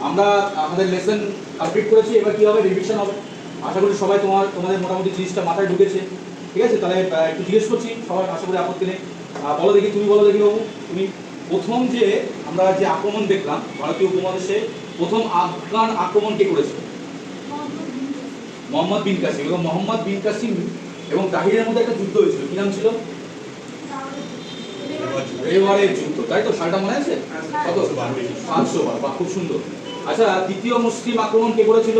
আমরা আমাদের lesson complete করেছি, এবার কি হবে? রিভিশন হবে। আশা করি সবাই তোমার, তোমাদের মোটামুটি জিনিসটা মাথায় ঢুকেছে। ঠিক আছে? তাহলে একটু জিজ্ঞেস করছি সবাই আশা করি আপত্তি নেই। বলো দেখি, তুমি বলো দেখি বাবু। তুমি প্রথম যে আমরা যে আক্রমণ দেখলাম, ভারতীয় উপমহাদেশে প্রথম আফগান আক্রমণ কে করেছে? মোহাম্মদ বিন কাসিম। এবং মোহাম্মদ বিন কাসিম এবং তাহিরের মধ্যে একটা যুদ্ধ হয়েছিল। কি নাম ছিল? রেওয়ারের যুদ্ধ তাই তো সালটা মনে আছে? কত? সাতশো বার বাহ খুব সুন্দর। আচ্ছা দ্বিতীয় মুসলিম আক্রমণ কে করেছিল?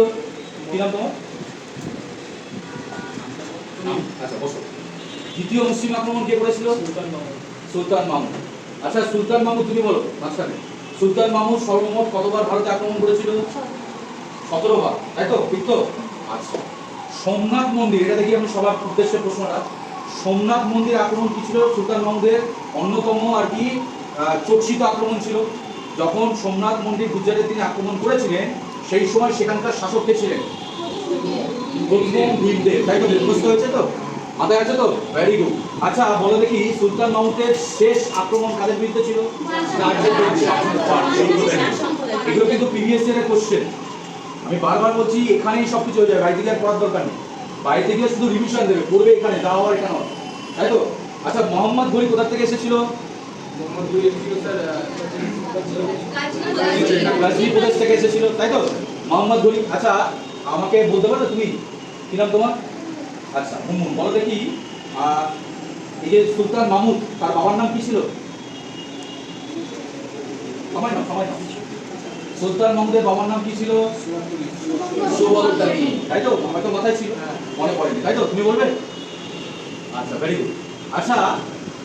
কি নাম তোমার? আচ্ছা বসো। দ্বিতীয় মুসলিম আক্রমণ কে করেছিল? সুলতান মাহমুদ আচ্ছা সুলতান মাহমুদ তুমি বলো মাঝখানে। সুলতান মাহমুদ সর্বমোট কতবার ভারতে আক্রমণ করেছিল? সতেরো বার তাই তো ঠিক তো আচ্ছা। সোমনাথ মন্দির এটা দেখি আমি সবার উদ্দেশ্যে প্রশ্নটা। সোমনাথ মন্দির আক্রমণ কি ছিল? সুলতান মাহমুদের অন্যতম আর কি চর্চিত আক্রমণ ছিল। যখন সোমনাথ মন্দির গুজরাটে তিনি আক্রমণ করেছিলেন, সেই সময় সেখানকার শাসক কে ছিলেন? প্রথম তাই তো মুখস্থ হয়েছে তো? মাথায় আছে তো? ভেরি গুড আচ্ছা বলো দেখি, সুলতান মাহমুদের শেষ আক্রমণ কাদের বিরুদ্ধে ছিল? এগুলো কিন্তু প্রিভিয়াস ইয়ারের কোশ্চেন আমি বারবার বলছি, এখানেই সব কিছু হয়ে যায় থেকে আর পড়ার দরকার নেই। বাইরে থেকে শুধু রিভিশন দেবে, পড়বে এখানে হওয়ার এখানে। তাই তো? আচ্ছা মোহাম্মদ ঘড়ি কোথা থেকে এসেছিল? প্রদেশ থেকে। এসেছিল তাই তো? মোহাম্মদ আচ্ছা আমাকে বলতে পারো তুমি? কি নাম তোমার? আচ্ছা হুম বলো দেখি। আহ, এই যে সুলতান মাহমুদ তার বাবার নাম কি ছিল? সময় না সময় না সুলতান মাহমুদের বাবার নাম কি ছিল? তাই তো? হয়তো মাথায় ছিল। মনে পড়েনি তাই তো? তুমি বলবে? আচ্ছা ভেরি গুড আচ্ছা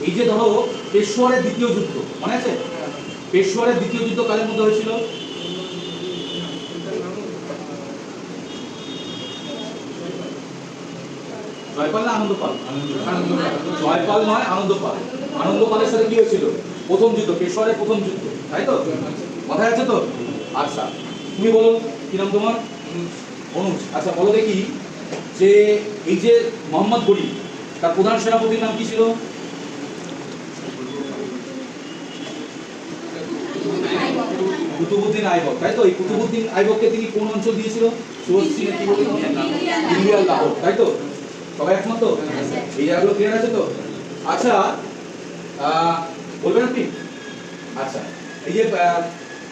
এই যে ধরো পেশোয়ারের দ্বিতীয় যুদ্ধ, মনে আছে? পেশোয়ারের দ্বিতীয় যুদ্ধ কাদের মধ্যে হয়েছিল? জয়পাল না জয়পাল নয়, আনন্দপাল। আনন্দপালের সাথে কি হয়েছিল? প্রথম যুদ্ধ পেশোয়ারের প্রথম যুদ্ধ, তাই তো? মাথায় আছে তো? আচ্ছা তুমি বলো, কি নাম তোমার? অনুজ। আচ্ছা বলো দেখি যে এই যে মোহাম্মদ গরি তার প্রধান সেনাপতির নাম কি ছিল? কুতুবুদ্দিন আইবক, তাই তো? এই কুতুবুদ্দিন আইবককে তিনি কোন অঞ্চল দিয়েছিল? লাহোর, তাই তো? সবাই একমত? এই জায়গাগুলো ক্লিয়ার আছে তো? আচ্ছা বলবেন আপনি? আচ্ছা এই যে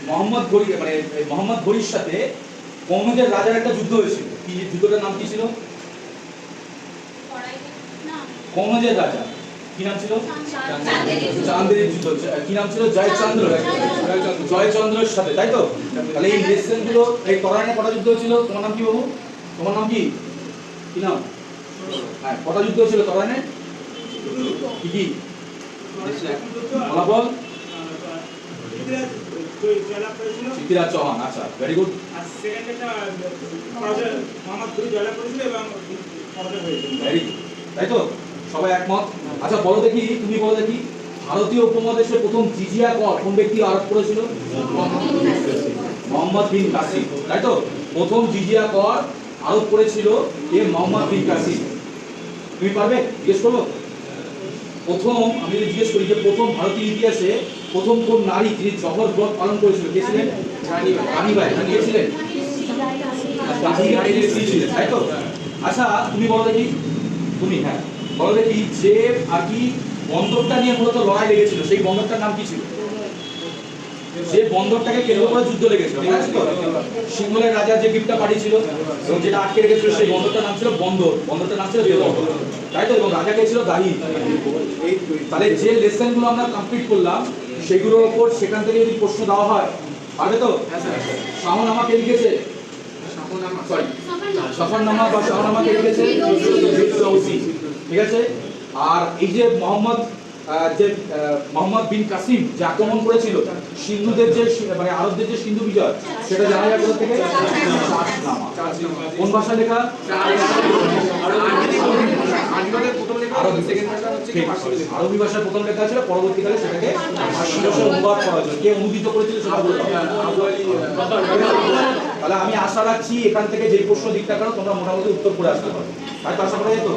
মোহাম্মদ গরি মানে মোহাম্মদ গরির সাথে কৌনজের রাজার একটা যুদ্ধ হয়েছিল। কি, যুদ্ধটার নাম কি ছিল? কৌনজের রাজা? কি নাম ছিল? চাঁদের যুদ্ধ কি নাম ছিল? জয়চন্দ্র। জয়চন্দ্রের সাথে তাই তো? তাহলে এই লেসনগুলো এই তরাইনে কটা যুদ্ধ হয়েছিল তোমার নাম কি বাবু? তোমার নাম কি? কি নাম? হ্যাঁ কটা যুদ্ধ হয়েছিল তরাইনে কি? কি ফলাফল চৌহান আচ্ছা ভেরি গুড ভেরি গুড তাই তো? সবাই একমত? আচ্ছা বলো দেখি, তুমি বলো দেখি। ভারতীয় উপমহাদেশে প্রথম জিজিয়া কর কোন ব্যক্তি আরোপ করেছিল? মোহাম্মদ বিন কাসিম। তাই তো? প্রথম জিজিয়া কর আরোপ করেছিল এ মোহাম্মদ বিন কাসিম। তুমি পারবে? জিজ্ঞেস করব প্রথম, আমি যদি জিজ্ঞেস করি যে প্রথম ভারতীয় ইতিহাসে প্রথম কোন নারী যিনি জহর ব্রত পালন করেছিল, কে ছিলেন? রানীবাই কে ছিলেন? রানীবাই ছিলেন। তাই তো? আচ্ছা তুমি বলো দেখি। তুমি হ্যাঁ। বলো দেখি যে আর কি বন্দরটা নিয়ে মূলত লড়াই লেগেছিল সেই বন্দরটার নাম কি ছিল? যে বন্দরটাকে কেন্দ্র করে যুদ্ধ লেগেছিল ঠিক আছে? তো সিংহলের রাজা যে গিফটটা পাঠিয়েছিল এবং যেটা আটকে রেখেছিল সেই বন্দরটার নাম ছিল বন্দর। বন্দরটার নাম ছিল দেওবন্দর তাই তো? এবং রাজা কে ছিল দাহি তাহলে যে লেসনগুলো আমরা কমপ্লিট করলাম সেগুলোর ওপর সেখান থেকে যদি প্রশ্ন দেওয়া হয় পারবে তো? শাহন আমাকে লিখেছে? সরি সফরনামা। বা শাহনামা কে লিখেছে? ঠিক আছে? আর এই যে মোহাম্মদ যে মোহাম্মদ বিন কাসিম যে আক্রমণ করেছিল, সিন্ধুদের যে মানে আরবদের যে সিন্ধু বিজয়, সেটা জানা যায় থেকে? কোন ভাষা লেখা? আরবি ভাষায় প্রথম লেখা ছিল, পরবর্তীকালে সেটাকে অনুবাদ করা হয়েছিল কে অনুদিত করেছিল সেটা। তাহলে আমি আশা রাখছি এখান থেকে যে প্রশ্ন দিকটা করো তোমরা মোটামুটি উত্তর করে আসতে পারো। আর তো আশা করা যেত